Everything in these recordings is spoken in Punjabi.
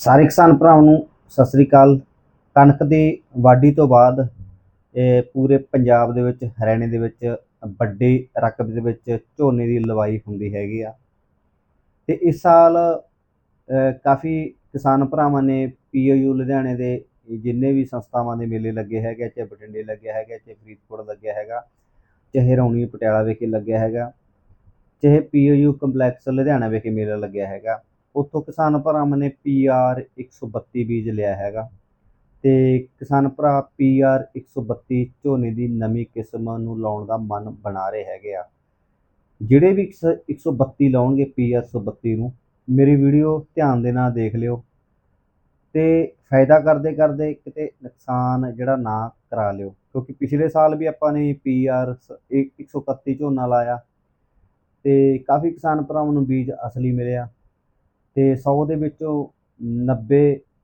ਸਾਰੇ ਕਿਸਾਨ ਭਰਾਵਾਂ ਨੂੰ ਸਤਿ ਸ੍ਰੀ ਅਕਾਲ। ਕਣਕ ਦੀ ਵਾਢੀ ਤੋਂ ਬਾਅਦ ਪੂਰੇ ਪੰਜਾਬ ਦੇ ਵਿੱਚ, ਹਰਿਆਣੇ ਦੇ ਵਿੱਚ ਵੱਡੀ ਰਕਬੇ ਦੇ ਵਿੱਚ ਝੋਨੇ ਦੀ ਲਵਾਈ ਹੁੰਦੀ ਹੈਗੀ ਆ। ਤੇ ਇਸ ਸਾਲ ਕਾਫੀ ਕਿਸਾਨ ਭਰਾਵਾਂ ਨੇ ਪੀਓਯੂ ਲੁਧਿਆਣੇ ਦੇ ਜਿੰਨੇ ਵੀ ਸੰਸਥਾਵਾਂ ਦੇ ਮੇਲੇ ਲੱਗੇ ਹੈਗੇ ਚਾਹੇ ਬਠਿੰਡੇ ਲੱਗਿਆ ਹੈਗਾ, ਚਾਹੇ ਫਰੀਦਕੋਟ ਲੱਗਿਆ ਹੈਗਾ, ਚਾਹੇ ਰੌਣੀ ਪਟਿਆਲਾ ਵਿਖੇ ਲੱਗਿਆ ਹੈਗਾ, ਚਾਹੇ ਪੀਓਯੂ ਕੰਪਲੈਕਸ ਲੁਧਿਆਣਾ ਵਿਖੇ ਮੇਲਾ ਲੱਗਿਆ ਹੈਗਾ। ਉੱਥੋਂ ਕਿਸਾਨ ਭਰਾਵਾਂ ਨੇ ਪੀਆਰ 132 ਬੀਜ ਲਿਆ ਹੈਗਾ ਤੇ ਕਿਸਾਨ ਭਰਾ ਪੀਆਰ 132 ਝੋਨੇ ਦੀ ਨਵੀਂ ਕਿਸਮ ਨੂੰ ਲਾਉਣ ਦਾ ਮਨ ਬਣਾ ਰਹੇ ਹੈਗੇ ਆ। ਜਿਹੜੇ ਵੀ ਇਸ 132 ਲਾਉਣਗੇ ਪੀਆਰ 132 ਨੂੰ, ਮੇਰੀ ਵੀਡੀਓ ਧਿਆਨ ਦੇ ਨਾਲ ਦੇਖ ਲਿਓ ਤੇ ਫਾਇਦਾ ਕਰਦੇ ਕਰਦੇ ਕਿਤੇ ਨੁਕਸਾਨ ਜਿਹੜਾ ਨਾ ਕਰਾ ਲਿਓ, ਕਿਉਂਕਿ ਪਿਛਲੇ ਸਾਲ ਵੀ ਆਪਾਂ ਨੇ ਪੀਆਰ 131 ਝੋਨਾ ਲਾਇਆ ਤੇ ਕਾਫੀ ਕਿਸਾਨ ਭਰਾਵਾਂ ਨੂੰ ਬੀਜ ਅਸਲੀ ਮਿਲਿਆ। ਤੇ 100 ਦੇ ਵਿੱਚੋਂ 90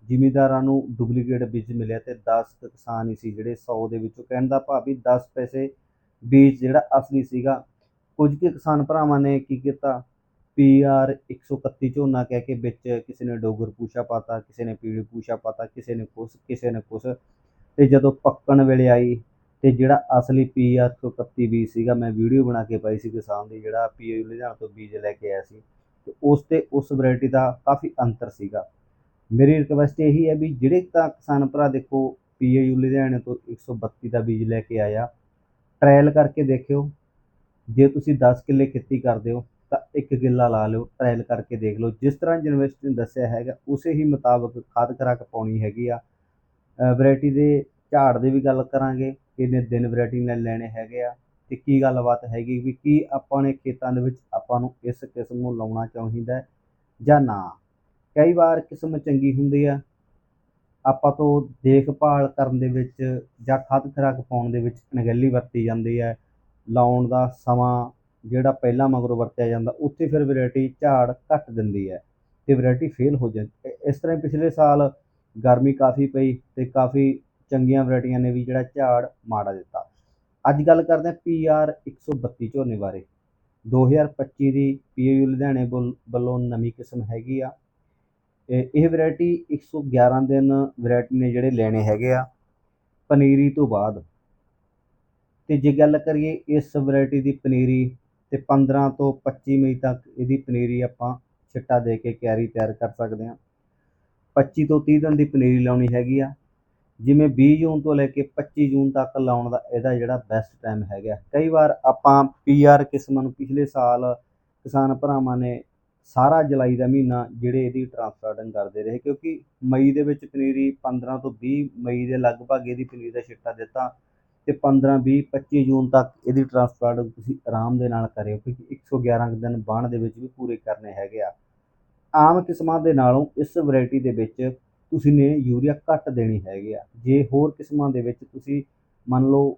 ਜ਼ਿਮੀਦਾਰਾਂ ਨੂੰ ਡੁਪਲੀਕੇਟ ਬੀਜ ਮਿਲਿਆ ਤੇ 10 ਕਿਸਾਨ ਹੀ ਸੀ ਜਿਹੜੇ 100 ਦੇ ਵਿੱਚੋਂ। ਕਹਿਣ ਦਾ ਭਾਵ ਵੀ 10 ਪੈਸੇ ਬੀਜ ਜਿਹੜਾ ਅਸਲੀ ਸੀਗਾ। ਕੁਝ ਕੁ ਕਿਸਾਨ ਭਰਾਵਾਂ ਨੇ ਕੀ ਕੀਤਾ? ਪੀਆਰ 131 ਝੋਨਾ ਕਹਿ ਕੇ ਵਿੱਚ ਕਿਸੇ ਨੇ ਡੋਗਰ ਪੂਸ਼ਾ ਪਾਤਾ, ਕਿਸੇ ਨੇ ਪੀੜੀ ਪੂਸ਼ਾ ਪਾਤਾ, ਕਿਸੇ ਨੇ ਕੁਛ, ਕਿਸੇ ਨੇ ਕੁਛ। ਤੇ ਜਦੋਂ ਪੱਕਣ ਵੇਲੇ ਆਈ ਤੇ ਜਿਹੜਾ ਅਸਲੀ ਪੀਆਰ 131 ਬੀਜ ਸੀਗਾ, ਮੈਂ ਵੀਡੀਓ ਬਣਾ ਕੇ ਪਾਈ ਸੀ ਕਿਸਾਨ ਦੀ, ਜਿਹੜਾ ਪੀਯੂ ਲੁਧਿਆਣਾ ਤੋਂ ਬੀਜ ਲੈ ਕੇ ਆਇਆ ਸੀ। ਤੇ ਉਸ ਤੇ ਉਸ ਵੈਰਾਈਟੀ ਦਾ ਕਾਫੀ ਅੰਤਰ ਸੀਗਾ। ਮੇਰੀ ਰਿਕਵੈਸਟ ਇਹੀ ਹੈ ਵੀ ਜਿਹੜੇ ਤਾਂ ਕਿਸਾਨ ਭਰਾ ਦੇਖੋ ਪੀਏਯੂ ਲੁਧਿਆਣੇ ਤੋਂ 132 ਦਾ ਬੀਜ ਲੈ ਕੇ ਆਇਆ ਟ੍ਰਾਇਲ ਕਰਕੇ ਦੇਖਿਓ। ਜੇ ਤੁਸੀਂ 10 ਕਿੱਲੇ ਖੇਤੀ ਕਰਦੇ ਹੋ, ਤਾਂ ਇੱਕ ਕਿੱਲਾ ਲਾ ਲਿਓ ਟ੍ਰਾਇਲ ਕਰਕੇ ਦੇਖ ਲਓ। ਜਿਸ ਤਰ੍ਹਾਂ ਯੂਨੀਵਰਸਿਟੀ ਨੇ ਦੱਸਿਆ ਹੈਗਾ, ਉਸੇ ਹੀ ਮੁਤਾਬਕ ਖਾਦ ਖੁਰਾਕ ਪਾਉਣੀ ਹੈਗੀ ਆ। ਵੈਰਾਈਟੀ ਦੇ ਝਾੜ ਦੀ ਵੀ ਗੱਲ ਕਰਾਂਗੇ, ਕਿੰਨੇ ਦਿਨ ਵੈਰਾਈਟੀ ਨੇ ਲੈਣੇ ਹੈਗੇ ਆ। ਤੇ ਕੀ ਗੱਲਬਾਤ ਹੈਗੀ ਵੀ ਕੀ ਆਪਾਂ ਨੇ ਖੇਤਾਂ ਦੇ ਵਿੱਚ ਆਪਾਂ ਨੂੰ ਇਸ ਕਿਸਮ ਨੂੰ ਲਾਉਣਾ ਚਾਹੀਦਾ ਹੈ ਜਾਂ ਨਾ? ਕਈ ਵਾਰ ਕਿਸਮ ਚੰਗੀ ਹੁੰਦੀ ਆ। ਆਪਾਂ ਤੋਂ ਦੇਖਭਾਲ ਕਰਨ ਦੇ ਵਿੱਚ ਜਾਂ ਖਾਦ ਖੁਰਾਕ ਪਾਉਣ ਦੇ ਵਿੱਚ ਅਣਗਹਿਲੀ ਵਰਤੀ ਜਾਂਦੀ ਹੈ। ਲਾਉਣ ਦਾ ਸਮਾਂ ਜਿਹੜਾ ਪਹਿਲਾਂ ਮਗਰੋਂ ਵਰਤਿਆ ਜਾਂਦਾ, ਉੱਥੇ ਫਿਰ ਵੈਰਾਈਟੀ ਝਾੜ ਘੱਟ ਦਿੰਦੀ ਹੈ ਤੇ ਵੈਰਾਈਟੀ ਫੇਲ ਹੋ ਜਾਂਦੀ ਇਸ ਤਰ੍ਹਾਂ ਹੀ ਪਿਛਲੇ ਸਾਲ ਗਰਮੀ ਕਾਫੀ ਪਈ ਤੇ ਕਾਫੀ ਚੰਗੀਆਂ ਵੈਰਾਈਟੀਆਂ ਨੇ ਵੀ ਜਿਹੜਾ ਝਾੜ ਮਾੜਾ ਦਿੱਤਾ। ਅੱਜ ਗੱਲ ਕਰਦੇ ਹਾਂ ਪੀਆਰ 132 ਝੋਨੇ ਬਾਰੇ। 2025 ਦੀ ਪੀਯੂ ਲੁਧਿਆਣੇ ਵੱਲ- ਵੱਲੋਂ ਨਵੀਂ ਕਿਸਮ ਹੈਗੀ ਆ। ਇਹ ਇਹ ਵੈਰਾਈਟੀ 111 ਦਿਨ ਵੈਰਾਈਟੀ ਨੇ ਜਿਹੜੇ ਲੈਣੇ ਹੈਗੇ ਆ, ਪਨੀਰੀ ਤੋਂ ਬਾਅਦ। ਤੇ ਜੇ ਗੱਲ ਕਰੀਏ ਇਸ ਵੈਰਾਈਟੀ ਦੀ ਪਨੀਰੀ, ਤੇ 15 ਤੋਂ 25 ਮਈ ਤੱਕ ਇਹਦੀ ਪਨੀਰੀ ਆਪਾਂ ਛਿੱਟਾ ਦੇ ਕੇ ਕਿਆਰੀ ਤਿਆਰ ਕਰ ਸਕਦੇ ਹਾਂ। 25 ਤੋਂ 30 ਦਿਨ ਦੀ ਪਨੀਰੀ ਲਾਉਣੀ ਹੈਗੀ ਆ। ਜਿਵੇਂ 20 ਜੂਨ ਤੋਂ ਲੈ ਕੇ 25 ਜੂਨ ਤੱਕ ਲਾਉਣ ਦਾ ਇਹਦਾ ਜਿਹੜਾ ਬੈਸਟ ਟਾਈਮ ਹੈਗਾ। ਕਈ ਵਾਰ ਆਪਾਂ ਪੀਆਰ ਕਿਸਮ ਨੂੰ ਪਿਛਲੇ ਸਾਲ ਕਿਸਾਨ ਭਰਾਵਾਂ ਨੇ ਸਾਰਾ ਜੁਲਾਈ ਦਾ ਮਹੀਨਾ ਜਿਹੜੇ ਇਹਦੀ ਟ੍ਰਾਂਸਪਲਾਂਟਿੰਗ ਕਰਦੇ ਰਹੇ, ਕਿਉਂਕਿ ਮਈ ਦੇ ਵਿੱਚ ਪਨੀਰੀ 15 ਤੋਂ 20 ਮਈ ਦੇ ਲਗਭਗ ਇਹਦੀ ਪਨੀਰੀ ਦਾ ਛਿੱਟਾ ਦਿੱਤਾ ਤੇ 15 20 25 ਜੂਨ ਤੱਕ ਇਹਦੀ ਟ੍ਰਾਂਸਪਲਾਂਟਿੰਗ ਤੁਸੀਂ ਆਰਾਮ ਦੇ ਨਾਲ ਕਰਿਓ, ਕਿਉਂਕਿ 111 ਕੁ ਦਿਨ ਬਾਣ ਦੇ ਵਿੱਚ ਵੀ ਪੂਰੇ ਕਰਨੇ ਹੈਗੇ ਆ। ਆਮ ਕਿਸਮਾਂ ਦੇ ਨਾਲੋਂ ਇਸ ਵੈਰਾਈਟੀ ਦੇ ਵਿੱਚ ਤੁਸੀਂ ਨੇ ਯੂਰੀਆ ਘੱਟ ਦੇਣੀ ਹੈਗੀ ਆ। ਜੇ ਹੋਰ ਕਿਸਮਾਂ ਦੇ ਵਿੱਚ ਤੁਸੀਂ ਮੰਨ ਲਓ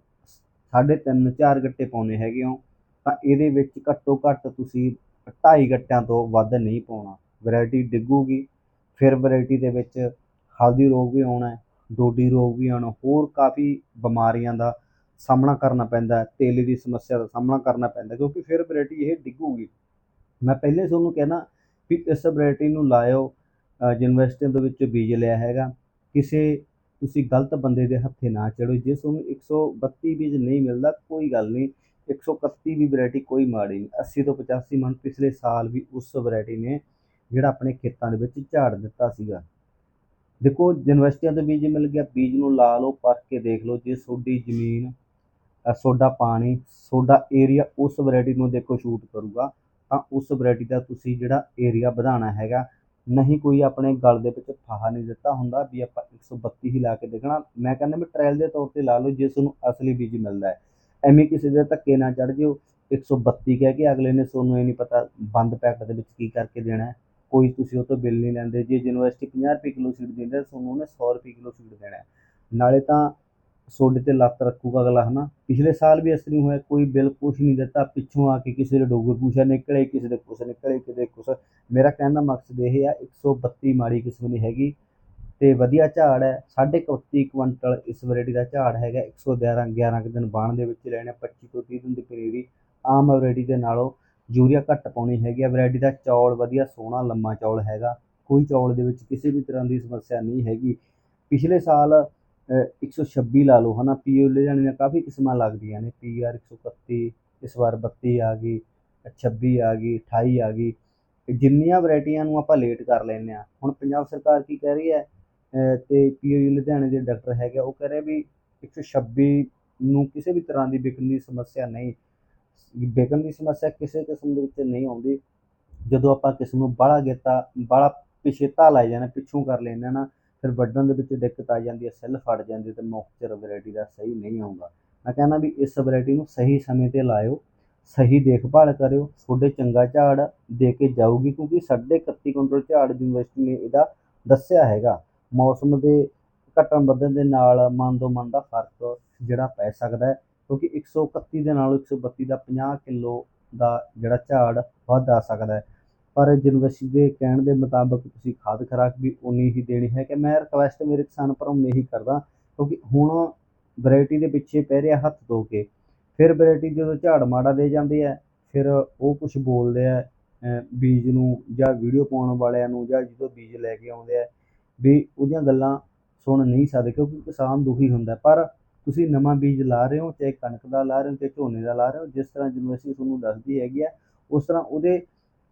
ਸਾਢੇ ਤਿੰਨ, ਚਾਰ ਗੱਟੇ ਪਾਉਣੇ ਹੈਗੇ ਹੋ, ਤਾਂ ਇਹਦੇ ਵਿੱਚ ਘੱਟੋ ਘੱਟ ਤੁਸੀਂ ਢਾਈ ਗੱਟਿਆਂ ਤੋਂ ਵੱਧ ਨਹੀਂ ਪਾਉਣਾ। ਵੈਰਾਈਟੀ ਡਿੱਗੂਗੀ, ਫਿਰ ਵੈਰਾਈਟੀ ਦੇ ਵਿੱਚ ਹਲਦੀ ਰੋਗ ਵੀ ਆਉਣਾ ਡੋਡੀ ਰੋਗ ਵੀ ਆਉਣਾ, ਹੋਰ ਕਾਫੀ ਬਿਮਾਰੀਆਂ ਦਾ ਸਾਹਮਣਾ ਕਰਨਾ ਪੈਂਦਾ ਹੈ, ਤੇਲੇ ਦੀ ਸਮੱਸਿਆ ਦਾ ਸਾਹਮਣਾ ਕਰਨਾ ਪੈਂਦਾ, ਕਿਉਂਕਿ ਫਿਰ ਵੈਰਾਈਟੀ ਇਹ ਡਿੱਗੂਗੀ। ਮੈਂ ਪਹਿਲੇ ਤੁਹਾਨੂੰ ਕਹਿਣਾ ਵੀ ਇਸ ਵੈਰਾਈਟੀ ਨੂੰ ਲਾਇਓ ਯੂਨੀਵਰਸਿਟੀਆਂ ਦੇ ਵਿੱਚ ਬੀਜ ਲਿਆ ਹੈਗਾ ਕਿਸੇ ਤੁਸੀਂ ਗਲਤ ਬੰਦੇ ਦੇ ਹੱਥੇ ਨਾ ਚੜੋ ਜੇ ਤੁਹਾਨੂੰ 132 ਬੀਜ ਨਹੀਂ ਮਿਲਦਾ ਕੋਈ ਗੱਲ ਨਹੀਂ 131 ਵੀ ਵੈਰਾਈਟੀ ਕੋਈ ਮਾੜੀ ਨਹੀਂ 80 ਤੋਂ 85 ਮਣ ਪਿਛਲੇ ਸਾਲ ਵੀ ਉਸ ਵੈਰਾਈਟੀ ਨੇ ਜਿਹੜਾ ਆਪਣੇ ਖੇਤਾਂ ਦੇ ਵਿੱਚ ਝਾੜ ਦਿੱਤਾ ਸੀਗਾ। ਦੇਖੋ ਯੂਨੀਵਰਸਿਟੀਆਂ ਤੋਂ ਬੀਜ ਮਿਲ ਗਿਆ ਬੀਜ ਨੂੰ ਲਾ ਲਓ ਪਰਖ ਕੇ ਦੇਖ ਲਓ ਜੇ ਤੁਹਾਡੀ ਜ਼ਮੀਨ ਅ, ਤੁਹਾਡਾ ਪਾਣੀ ਤੁਹਾਡਾ ਏਰੀਆ ਉਸ ਵੈਰਾਈਟੀ ਨੂੰ ਦੇਖੋ ਸ਼ੂਟ ਕਰੂਗਾ ਤਾਂ ਉਸ ਵੈਰਾਈਟੀ ਦਾ ਤੁਸੀਂ ਜਿਹੜਾ ਏਰੀਆ ਵਧਾਉਣਾ ਹੈਗਾ ਨਹੀਂ ਕੋਈ ਆਪਣੇ ਗਲ ਦੇ ਵਿੱਚ ਫਾਹਾ ਨਹੀਂ ਦਿੱਤਾ ਹੁੰਦਾ ਵੀ ਆਪਾਂ 132 ਹੀ ਲਾ ਕੇ ਦੇਖਣਾ। ਮੈਂ ਕਹਿੰਦਾ ਵੀ ਟ੍ਰਾਇਲ ਦੇ ਤੌਰ ਤੇ ਲਾ ਲਓ, ਜੇ ਤੁਹਾਨੂੰ ਅਸਲੀ ਬੀਜ ਮਿਲਦਾ ਹੈ। ਐਵੇਂ ਕਿਸੇ ਦੇ ਧੱਕੇ ਨਾ ਚੜ ਜਿਓ। 132 ਕਹਿ ਕੇ ਅਗਲੇ ਨੇ ਤੁਹਾਨੂੰ ਇਹ ਨਹੀਂ ਪਤਾ ਬੰਦ ਪੈਕਟ ਦੇ ਵਿੱਚ ਕੀ ਕਰਕੇ ਦੇਣਾ ਹੈ। ਕੋਈ ਤੁਸੀਂ ਉਹ ਤੋਂ ਬਿੱਲ ਨਹੀਂ ਲੈਂਦੇ। ਜੇ ਯੂਨੀਵਰਸਿਟੀ 50 ਰੁਪਏ ਕਿਲੋ ਸੀਡ ਦਿੰਦਾ ਤੁਹਾਨੂੰ ਉਹਨੇ 100 ਰੁਪਏ ਕਿਲੋ ਸੀਡ ਦੇਣਾ ਨਾਲੇ ਤਾਂ ਸੋਡੇ ਤੇ ਲੱਤ ਰੱਖੂਗਾ ਅਗਲਾ, ਹਨਾ? ਪਿਛਲੇ ਸਾਲ ਵੀ ਇਸ ਨਹੀਂ ਹੋਇਆ, ਕੋਈ ਬਿੱਲ ਕੁਛ ਨਹੀਂ ਦਿੱਤਾ, ਪਿੱਛੋਂ ਆ ਕੇ ਕਿਸੇ ਦੇ ਡੋਗਰ ਪੂਛਾ ਨਿਕਲੇ, ਕਿਸੇ ਦੇ ਕੁਛ ਨਿਕਲੇ, ਕਿਸੇ ਕੁਛ। ਮੇਰਾ ਕਹਿਣ ਦਾ ਮਕਸਦ ਇਹ ਆ 132 ਮਾੜੀ ਕਿਸਮ ਦੀ ਹੈਗੀ ਤੇ ਵਧੀਆ ਝਾੜ ਹੈ। ਸਾਢੇ ਕੁ 31 ਕੁਇੰਟਲ ਇਸ ਵੈਰਾਈਟੀ ਦਾ ਝਾੜ ਹੈਗਾ 111 11 ਕੁ ਦਿਨ ਬਾਣ ਦੇ ਵਿੱਚ ਲੈਣੇ 25 ਤੋਂ 30 ਦਿਨ ਦੀ ਪਨੀਰੀ ਆਮ ਵੈਰਾਈਟੀ ਦੇ ਨਾਲੋਂ ਯੂਰੀਆ ਘੱਟ ਪਾਉਣੀ ਹੈਗੀ ਆ। ਵੈਰਾਈਟੀ ਦਾ ਚੌਲ ਵਧੀਆ, ਸੋਹਣਾ, ਲੰਮਾ ਚੌਲ ਹੈਗਾ। ਕੋਈ ਚੌਲ ਦੇ ਵਿੱਚ ਕਿਸੇ ਵੀ ਤਰ੍ਹਾਂ ਦੀ ਸਮੱਸਿਆ ਨਹੀਂ ਹੈਗੀ। ਪਿਛਲੇ ਸਾਲ 126 ਲਾ ਲਓ ਹਨਾ ਪੀਓ ਲੁਧਿਆਣੇ ਦੀਆਂ ਕਾਫੀ ਕਿਸਮਾਂ ਲੱਗਦੀਆਂ ਨੇ ਪੀ ਆਰ 131 ਇਸ ਵਾਰ 32 ਆ ਗਈ 26 ਆ ਗਈ 28 ਆ ਗਈ ਜਿੰਨੀਆਂ ਵੈਰਾਈਟੀਆਂ ਨੂੰ ਆਪਾਂ ਲੇਟ ਕਰ ਲੈਂਦੇ ਆ ਹੁਣ ਪੰਜਾਬ ਸਰਕਾਰ ਕੀ ਕਹਿ ਰਹੀ ਹੈ ਅ, ਤੇ ਪੀਓ ਲੁਧਿਆਣੇ ਦੇ ਡਾਕਟਰ ਹੈਗੇ ਆ, ਉਹ ਕਹਿ ਰਹੇ ਵੀ 126 ਨੂੰ ਕਿਸੇ ਵੀ ਤਰ੍ਹਾਂ ਦੀ ਵਿਕਣ ਦੀ ਸਮੱਸਿਆ ਨਹੀਂ ਵਿਕਣ ਦੀ ਸਮੱਸਿਆ ਕਿਸੇ ਕਿਸਮ ਦੇ ਵਿੱਚ ਨਹੀਂ ਆਉਂਦੀ। ਜਦੋਂ ਆਪਾਂ ਕਿਸ ਨੂੰ ਬਾਹਲਾ ਗੇਤਾ ਬਾਹਲਾ ਪਿਛੇਤਾ ਲਾਈ ਜਾਣਾ ਪਿੱਛੋਂ ਕਰ ਲੈਂਦੇ ਨਾ ਫਿਰ ਵੱਢਣ ਦੇ ਵਿੱਚ ਦਿੱਕਤ ਆ ਜਾਂਦੀ ਹੈ, ਸੈੱਲ ਫਟ ਜਾਂਦੀ ਤੇ ਮੌਕਚਰ ਵੈਰਾਈਟੀ ਦਾ ਸਹੀ ਨਹੀਂ ਆਉਂਦਾ। ਮੈਂ ਕਹਿੰਦਾ ਵੀ ਇਸ ਵੈਰਾਈਟੀ ਨੂੰ ਸਹੀ ਸਮੇਂ ਤੇ ਲਾਇਓ, ਸਹੀ ਦੇਖਭਾਲ ਕਰਿਓ, ਤੁਹਾਡੇ ਚੰਗਾ ਝਾੜ ਦੇ ਕੇ ਜਾਊਗੀ ਕਿਉਂਕਿ ਸਾਡੇ 31 ਕੁਇੰਟਲ ਝਾੜ ਯੂਨੀਵਰਸਿਟੀ ਨੇ ਇਹਦਾ ਦੱਸਿਆ ਹੈਗਾ। ਮੌਸਮ ਦੇ ਘਟਣ ਵਧਣ ਦੇ ਨਾਲ ਮਨ ਦੋ ਮਨ ਦਾ ਫ਼ਰਕ ਜਿਹੜਾ ਪੈ ਸਕਦਾ ਹੈ, ਕਿਉਂਕਿ 131 ਦੇ ਨਾਲ 132 ਦਾ 50 ਕਿਲੋ ਦਾ ਜਿਹੜਾ ਝਾੜ ਵੱਧ ਆ ਸਕਦਾ ਹੈ। ਪਰ ਯੂਨੀਵਰਸਿਟੀ ਦੇ ਕਹਿਣ ਦੇ ਮੁਤਾਬਕ ਤੁਸੀਂ ਖਾਦ ਖੁਰਾਕ ਵੀ ਉਨੀ ਹੀ ਦੇਣੀ ਹੈ ਕਿ ਮੈਂ ਰਿਕਵੈਸਟ ਮੇਰੇ ਕਿਸਾਨ ਭਰਾਵਾਂ ਨੂੰ ਇਹੀ ਕਰਦਾ, ਕਿਉਂਕਿ ਹੁਣ ਵੈਰਾਈਟੀ ਦੇ ਪਿੱਛੇ ਪੈ ਰਿਹਾ ਹੱਥ ਧੋ ਕੇ, ਫਿਰ ਵੈਰਾਈਟੀ ਜਦੋਂ ਝਾੜ ਮਾੜਾ ਦੇ ਜਾਂਦੀ ਹੈ ਫਿਰ ਉਹ ਕੁਝ ਬੋਲਦੇ ਆ ਬੀਜ ਨੂੰ ਜਾਂ ਵੀਡੀਓ ਪਾਉਣ ਵਾਲਿਆਂ ਨੂੰ ਜਾਂ ਜਦੋਂ ਬੀਜ ਲੈ ਕੇ ਆਉਂਦੇ ਆ, ਵੀ ਉਹਦੀਆਂ ਗੱਲਾਂ ਸੁਣ ਨਹੀਂ ਸਕਦੇ ਕਿਉਂਕਿ ਕਿਸਾਨ ਦੁਖੀ ਹੁੰਦਾ ਪਰ ਤੁਸੀਂ ਨਵਾਂ ਬੀਜ ਲਾ ਰਹੇ ਹੋ, ਚਾਹੇ ਕਣਕ ਦਾ ਲਾ ਰਹੇ ਹੋ, ਚਾਹੇ ਝੋਨੇ ਦਾ ਲਾ ਰਹੇ ਹੋ, ਜਿਸ ਤਰ੍ਹਾਂ ਯੂਨੀਵਰਸਿਟੀ ਤੁਹਾਨੂੰ ਦੱਸਦੀ ਹੈਗੀ ਆ, ਉਸ ਤਰ੍ਹਾਂ ਉਹਦੇ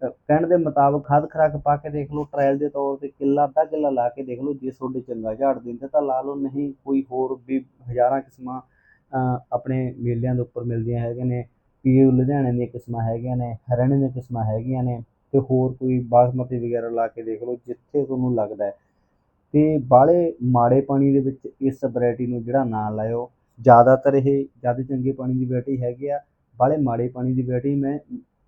ਕਹਿਣ ਦੇ ਮੁਤਾਬਕ ਖਾਦ ਖੁਰਾਕ ਪਾ ਕੇ ਦੇਖ ਲਓ ਟ੍ਰਾਇਲ ਦੇ ਤੌਰ ਤੇ ਕਿੱਲਾ, ਅੱਧਾ ਕਿੱਲਾ ਲਾ ਕੇ ਦੇਖ ਲਓ, ਜੇ ਤੁਹਾਡੇ ਚੰਗਾ ਝਾੜ ਦਿੰਦੇ ਤਾਂ ਲਾ ਲਓ, ਨਹੀਂ ਕੋਈ ਹੋਰ ਵੀ ਹਜ਼ਾਰਾਂ ਕਿਸਮਾਂ ਆਪਣੇ ਮੇਲਿਆਂ ਦੇ ਉੱਪਰ ਮਿਲਦੀਆਂ ਹੈਗੀਆਂ ਨੇ ਪੀਓ ਲੁਧਿਆਣੇ ਦੀਆਂ ਕਿਸਮਾਂ ਹੈਗੀਆਂ ਨੇ, ਹਰਿਆਣੇ ਦੀਆਂ ਕਿਸਮਾਂ ਹੈਗੀਆਂ ਨੇ ਤੇ ਹੋਰ ਕੋਈ ਬਾਸਮਤੀ ਵਗੈਰਾ ਲਾ ਕੇ ਦੇਖ ਲਓ, ਜਿੱਥੇ ਤੁਹਾਨੂੰ ਲੱਗਦਾ ਹੈ। ਤੇ ਬਾਹਲੇ ਮਾੜੇ ਪਾਣੀ ਦੇ ਵਿੱਚ ਇਸ ਵੈਰਾਈਟੀ ਨੂੰ ਜਿਹੜਾ ਨਾ ਲਾਇਓ, ਜ਼ਿਆਦਾਤਰ ਇਹ ਜ਼ਿਆਦਾ ਚੰਗੇ ਪਾਣੀ ਦੀ ਵੈਰਾਈਟੀ ਹੈਗੀ ਆ, ਬਾਹਲੇ ਮਾੜੇ ਪਾਣੀ ਦੀ ਵੈਰਾਈਟੀ ਮੈਂ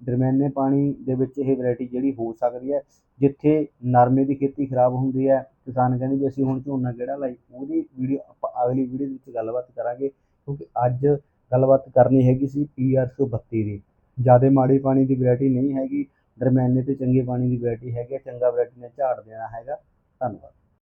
ਦਰਮਿਆਨੇ ਪਾਣੀ ਦੇ ਵਿੱਚ ਇਹ ਵੈਰਾਈਟੀ ਜਿਹੜੀ ਹੋ ਸਕਦੀ ਹੈ ਜਿੱਥੇ ਨਰਮੇ ਦੀ ਖੇਤੀ ਖਰਾਬ ਹੁੰਦੀ ਹੈ ਕਿਸਾਨ ਕਹਿੰਦੇ ਵੀ ਅਸੀਂ ਹੁਣ ਝੋਨਾ ਕਿਹੜਾ ਲਾਈ ਉਹਦੀ ਵੀਡੀਓ ਆਪਾਂ ਅਗਲੀ ਵੀਡੀਓ ਦੇ ਵਿੱਚ ਗੱਲਬਾਤ ਕਰਾਂਗੇ ਕਿਉਂਕਿ ਅੱਜ ਗੱਲਬਾਤ ਕਰਨੀ ਹੈਗੀ ਸੀ ਪੀ ਆਰ 132 ਦੀ। ਜ਼ਿਆਦਾ ਮਾੜੇ ਪਾਣੀ ਦੀ ਵੈਰਾਈਟੀ ਨਹੀਂ ਹੈਗੀ ਦਰਮਿਆਨੇ ਤੇ ਚੰਗੇ ਪਾਣੀ ਦੀ ਵੈਰਾਈਟੀ ਹੈਗੀ ਹੈ, ਚੰਗਾ ਵੈਰਾਈਟੀ ਨੇ ਝਾੜ ਦੇਣਾ ਹੈਗਾ ਧੰਨਵਾਦ।